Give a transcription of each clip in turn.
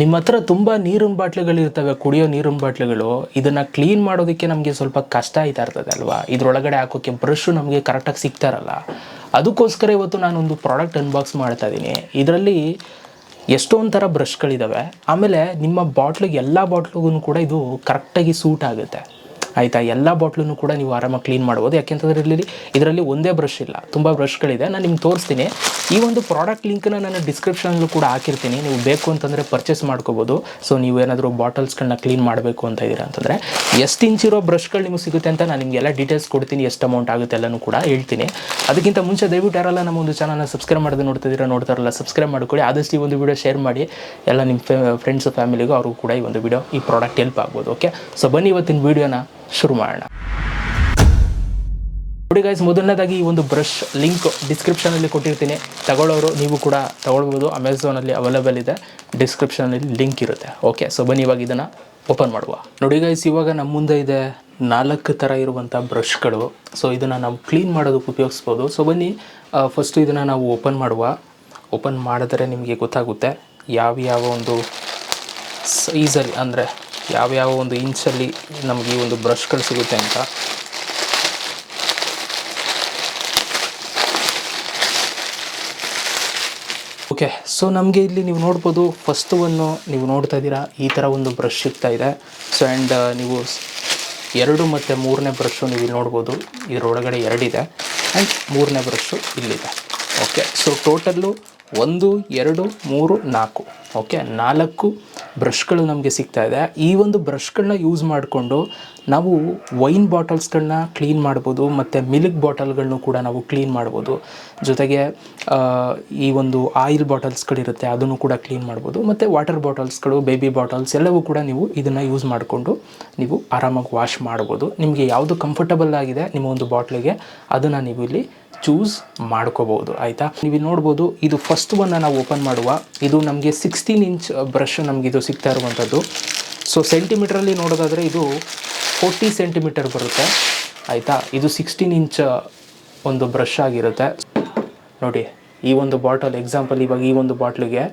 ನಿಮ್ಮ ಹತ್ರ ತುಂಬ ನೀರಿನ ಬಾಟ್ಲುಗಳು ಇರ್ತವೆ, ಕುಡಿಯೋ ನೀರಿನ ಬಾಟ್ಲುಗಳು, ಇದನ್ನು ಕ್ಲೀನ್ ಮಾಡೋದಕ್ಕೆ ನಮಗೆ ಸ್ವಲ್ಪ ಕಷ್ಟ ಆಯ್ತಾ ಇರ್ತದೆ ಅಲ್ವಾ? ಇದ್ರೊಳಗಡೆ ಹಾಕೋಕ್ಕೆ ಬ್ರಷು ನಮಗೆ ಕರೆಕ್ಟಾಗಿ ಸಿಗ್ತಾರಲ್ಲ. ಅದಕ್ಕೋಸ್ಕರ ಇವತ್ತು ನಾನೊಂದು ಪ್ರಾಡಕ್ಟ್ ಅನ್ಬಾಕ್ಸ್ ಮಾಡ್ತಾ ಇದ್ದೀನಿ. ಇದರಲ್ಲಿ ಎಷ್ಟೊಂದು ಥರ ಬ್ರಷ್ಗಳಿದ್ದಾವೆ ಆಮೇಲೆ ನಿಮ್ಮ ಬಾಟ್ಲಿಗೆ ಎಲ್ಲ ಬಾಟ್ಲಿಗೂ ಕೂಡ ಇದು ಕರೆಕ್ಟಾಗಿ ಸೂಟ್ ಆಗುತ್ತೆ. ಆಯಿತಾ? ಎಲ್ಲ ಬಾಟ್ಲೂ ಕೂಡ ನೀವು ಆರಾಮಾಗಿ ಕ್ಲೀನ್ ಮಾಡ್ಬೋದು. ಯಾಕೆಂತಂದ್ರೆ ಇಲ್ಲಿ ಇದರಲ್ಲಿ ಒಂದೇ ಬ್ರಷ್ ಇಲ್ಲ. ತುಂಬ ಬ್ರಷ್ಗಳಿದೆ ನಾನು ನಿಮ್ಗೆ ತೋರಿಸ್ತೀನಿ. ಈ ಒಂದು ಪ್ರಾಡಕ್ಟ್ ಲಿಂಕ್ನ ನಾನು ಡಿಸ್ಕ್ರಿಪ್ಷನಲ್ಲೂ ಕೂಡ ಹಾಕಿರ್ತೀನಿ. ನೀವು ಬೇಕು ಅಂತಂದರೆ ಪರ್ಚೇಸ್ ಮಾಡ್ಕೋಬೋದು. ಸೊ ನೀವು ಏನಾದರೂ ಬಾಟಲ್ಸ್ಗಳನ್ನ ಕ್ಲೀನ್ ಮಾಡಬೇಕು ಅಂತ ಇದ್ದೀರಾ ಅಂತಂದರೆ, ಎಷ್ಟು ಇಂಚ್ ಇರೋ ಬ್ರಷ್ಗಳು ನಿಮಗೆ ಸಿಗುತ್ತೆ ಅಂತ ನಾನು ನಿಮಗೆಲ್ಲ ಡೀಟೇಲ್ಸ್ ಕೊಡ್ತೀನಿ. ಎಷ್ಟು ಅಮೌಂಟ್ ಆಗುತ್ತೆ ಎಲ್ಲನೂ ಕೂಡ ಹೇಳ್ತೀನಿ. ಅದಕ್ಕಿಂತ ಮುಂಚೆ ದಯವಿಟ್ಟು ಯಾರಲ್ಲ ನಮ್ಮ ಒಂದು ಚಾನಲ್ನ ಸಬ್ಸ್ಕ್ರೈಬ್ ನೋಡ್ತಾ ನೋಡ್ತಿದ್ದೀರಾ, ನೋಡ್ತಾರಲ್ಲ ಸಬ್ಸ್ಕ್ರೈಬ್ ಮಾಡ್ಕೊಳ್ಳಿ. ಆದಷ್ಟು ಈ ಒಂದು ವಿಡಿಯೋ ಶೇರ್ ಮಾಡಿ. ಎಲ್ಲ ನಿಮ್ಮ ಫ್ರೆಂಡ್ಸ್ ಫ್ಯಾಮಿಲಿಗೂ ಅವ್ರಿಗೂ ಕೂಡ ಈ ಒಂದು ವಿಡಿಯೋ ಈ ಪ್ರಾಡಕ್ಟ್ ಹೆಲ್ಪ್ ಆಗ್ಬೋದು ಓಕೆ ಸೊ ಬನ್ನಿ ಇವತ್ತಿನ ವಿಡಿಯೋನ ಶುರು ಮಾಡೋಣ. ನೋಡಿ ಗೈಸ್ ಮೊದಲನೇದಾಗಿ ಈ ಒಂದು ಬ್ರಷ್ ಲಿಂಕ್ ಡಿಸ್ಕ್ರಿಪ್ಷನಲ್ಲಿ ಕೊಟ್ಟಿರ್ತೀನಿ. ತಗೊಳ್ಳೋರು ನೀವು ಕೂಡ ತಗೊಳ್ಬೋದು. ಅಮೆಝಾನಲ್ಲಿ ಅವೈಲೇಬಲ್ ಇದೆ. ಡಿಸ್ಕ್ರಿಪ್ಷನಲ್ಲಿ ಲಿಂಕ್ ಇರುತ್ತೆ. ಓಕೆ ಸೊ ಬನ್ನಿ ಇವಾಗ ಇದನ್ನು ಓಪನ್ ಮಾಡುವ. ನೋಡಿ ಗೈಸ್ ಇವಾಗ ನಮ್ಮ ಮುಂದೆ ಇದೆ ನಾಲ್ಕು ಥರ ಇರುವಂಥ ಬ್ರಷ್ಗಳು ಸೊ ಇದನ್ನು ನಾವು ಕ್ಲೀನ್ ಮಾಡೋದಕ್ಕೆ ಉಪಯೋಗಿಸ್ಬೋದು. ಸೊ ಬನ್ನಿ ಫಸ್ಟು ಇದನ್ನು ನಾವು ಓಪನ್ ಮಾಡುವ. ಓಪನ್ ಮಾಡಿದ್ರೆ ನಿಮಗೆ ಗೊತ್ತಾಗುತ್ತೆ ಯಾವ ಯಾವ ಒಂದು ಸೈಜಲ್ಲಿ ಅಂದರೆ ಯಾವ್ಯಾವ ಒಂದು ಇಂಚಲ್ಲಿ ನಮಗೆ ಈ ಒಂದು ಬ್ರಷ್ಗಳು ಸಿಗುತ್ತೆ ಅಂತ. ಓಕೆ ಸೊ ನಮಗೆ ಇಲ್ಲಿ ನೀವು ನೋಡ್ಬೋದು ಫಸ್ಟ್ ಒನ್ನು ನೀವು ನೋಡ್ತಾ ಇದ್ದೀರಾ, ಈ ಥರ ಒಂದು ಬ್ರಷ್ ಸಿಗ್ತಾ ಇದೆ. ಸೊ ಆ್ಯಂಡ್ ನೀವು ಎರಡು ಮತ್ತು ಮೂರನೇ ಬ್ರಷ್ಷು ನೀವು ಇಲ್ಲಿ ನೋಡ್ಬೋದು. ಇದರೊಳಗಡೆ ಎರಡಿದೆ. ಆ್ಯಂಡ್ ಮೂರನೇ ಬ್ರಷ್ಷು ಇಲ್ಲಿದೆ. ಓಕೆ ಸೊ ಟೋಟಲ್ಲು ಒಂದು, ಎರಡು, ಮೂರು, ನಾಲ್ಕು. ಓಕೆ ನಾಲ್ಕು ಬ್ರಷ್ಗಳು ನಮಗೆ ಸಿಗ್ತಾ ಇದೆ. ಈ ಒಂದು ಬ್ರಷ್ಗಳನ್ನ ಯೂಸ್ ಮಾಡಿಕೊಂಡು ನಾವು ವೈನ್ ಬಾಟಲ್ಸ್ಗಳನ್ನ ಕ್ಲೀನ್ ಮಾಡ್ಬೋದು, ಮತ್ತು ಮಿಲ್ಕ್ ಬಾಟಲ್ಗಳನ್ನು ಕೂಡ ನಾವು ಕ್ಲೀನ್ ಮಾಡ್ಬೋದು. ಜೊತೆಗೆ ಈ ಒಂದು ಆಯಿಲ್ ಬಾಟಲ್ಸ್ಗಳಿರುತ್ತೆ ಅದನ್ನು ಕೂಡ ಕ್ಲೀನ್ ಮಾಡ್ಬೋದು. ಮತ್ತು ವಾಟರ್ ಬಾಟಲ್ಸ್ಗಳು ಬೇಬಿ ಬಾಟಲ್ಸ್ ಎಲ್ಲವೂ ಕೂಡ ನೀವು ಇದನ್ನು ಯೂಸ್ ಮಾಡಿಕೊಂಡು ನೀವು ಆರಾಮಾಗಿ ವಾಶ್ ಮಾಡ್ಬೋದು. ನಿಮಗೆ ಯಾವುದು ಕಂಫರ್ಟಬಲ್ ಆಗಿದೆ ನಿಮ್ಮ ಒಂದು ಬಾಟ್ಲಿಗೆ ಅದನ್ನು ನೀವು ಇಲ್ಲಿ ಚೂಸ್ ಮಾಡ್ಕೋಬಹುದು, ಆಯಿತಾ? ನೀವು ಇಲ್ಲಿ ನೋಡ್ಬೋದು, ಇದು ಫಸ್ಟ್ ಒನ್ನ ನಾವು ಓಪನ್ ಮಾಡುವ. ಇದು ನಮಗೆ ಸಿಕ್ಸ್ಟೀನ್ ಇಂಚ್ ಬ್ರಷ್ ನಮ್ಗೆ ಇದು ಸಿಗ್ತಾ ಇರುವಂಥದ್ದು. ಸೊ ಸೆಂಟಿಮೀಟ್ರಲ್ಲಿ ನೋಡೋದಾದರೆ ಇದು ಫೋರ್ಟಿ ಸೆಂಟಿಮೀಟರ್ ಬರುತ್ತೆ. ಆಯಿತಾ? ಇದು ಸಿಕ್ಸ್ಟೀನ್ ಇಂಚ್ ಒಂದು ಬ್ರಷ್ ಆಗಿರುತ್ತೆ. ನೋಡಿ, ಈ ಒಂದು ಬಾಟಲ್ ಎಕ್ಸಾಂಪಲ್ ಇವಾಗ ಈ ಒಂದು ಬಾಟ್ಲಿಗೆ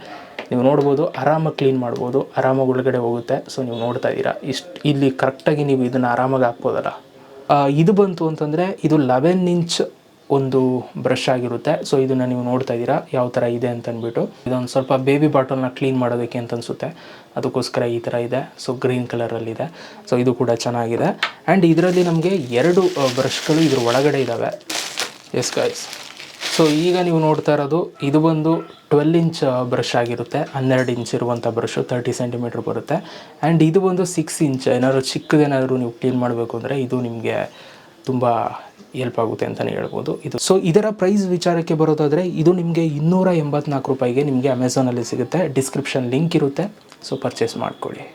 ನೀವು ನೋಡ್ಬೋದು ಆರಾಮಾಗಿ ಕ್ಲೀನ್ ಮಾಡ್ಬೋದು ಆರಾಮಾಗಿ ಒಳಗಡೆ ಹೋಗುತ್ತೆ. ಸೊ ನೀವು ನೋಡ್ತಾ ಇದ್ದೀರಾ. ಇಷ್ಟು, ಇಲ್ಲಿ ಕರೆಕ್ಟಾಗಿ ನೀವು ಇದನ್ನು ಆರಾಮಾಗಿ ಹಾಕ್ಬೋದಲ್ಲ. ಇದು ಬಂತು ಅಂತಂದರೆ ಇದು ಲೆವೆನ್ ಇಂಚ್ ಒಂದು ಬ್ರಷ್ ಆಗಿರುತ್ತೆ. ಸೊ ಇದನ್ನು ನೀವು ನೋಡ್ತಾ ಇದ್ದೀರಾ? ಯಾವ ಥರ ಇದೆ ಅಂತ ಅಂದ್ಬಿಟ್ಟು. ಇದೊಂದು ಸ್ವಲ್ಪ ಬೇಬಿ ಬಾಟಲ್ನ ಕ್ಲೀನ್ ಮಾಡೋದಕ್ಕೆ ಅಂತ ಅನಿಸುತ್ತೆ. ಅದಕ್ಕೋಸ್ಕರ ಈ ಥರ ಇದೆ. ಸೊ ಗ್ರೀನ್ ಕಲರಲ್ಲಿದೆ ಸೊ ಇದು. ಕೂಡ ಚೆನ್ನಾಗಿದೆ. ಆ್ಯಂಡ್ ಇದರಲ್ಲಿ ನಮಗೆ ಎರಡು ಬ್ರಷ್ಗಳು ಇದ್ರ ಒಳಗಡೆ ಇದ್ದಾವೆ ಎಸ್ ಗೈಸ್ ಸೊ ಈಗ ನೀವು ನೋಡ್ತಾ ಇರೋದು, ಇದು ಬಂದು ಟ್ವೆಲ್ ಇಂಚ್ ಬ್ರಷ್ ಆಗಿರುತ್ತೆ. ಹನ್ನೆರಡು ಇಂಚ್ ಇರುವಂಥ ಬ್ರಷು ತರ್ಟಿ ಸೆಂಟಿಮೀಟ್ರ್ ಬರುತ್ತೆ. ಆ್ಯಂಡ್ ಇದು ಬಂದು ಸಿಕ್ಸ್ ಇಂಚ್ ಏನಾದ್ರು ಚಿಕ್ಕದೇನಾದರೂ ನೀವು ಕ್ಲೀನ್ ಮಾಡಬೇಕು ಅಂದರೆ ಇದು ನಿಮಗೆ ತುಂಬ ಹೆಲ್ಪ್ ಆಗುತ್ತೆ ಅಂತಲೇ ಹೇಳ್ಬೋದು. ಇದು ಸೊ ಇದರ ಪ್ರೈಸ್ ವಿಚಾರಕ್ಕೆ ಬರೋದಾದರೆ ಇದು ನಿಮಗೆ ಇನ್ನೂರ ಎಂಬತ್ನಾಲ್ಕು ರೂಪಾಯಿಗೆ ನಿಮಗೆ ಅಮೆಝಾನಲ್ಲಿ ಸಿಗುತ್ತೆ. ಡಿಸ್ಕ್ರಿಪ್ಷನ್ ಲಿಂಕ್ ಇರುತ್ತೆ. ಸೊ ಪರ್ಚೇಸ್ ಮಾಡ್ಕೊಳ್ಳಿ.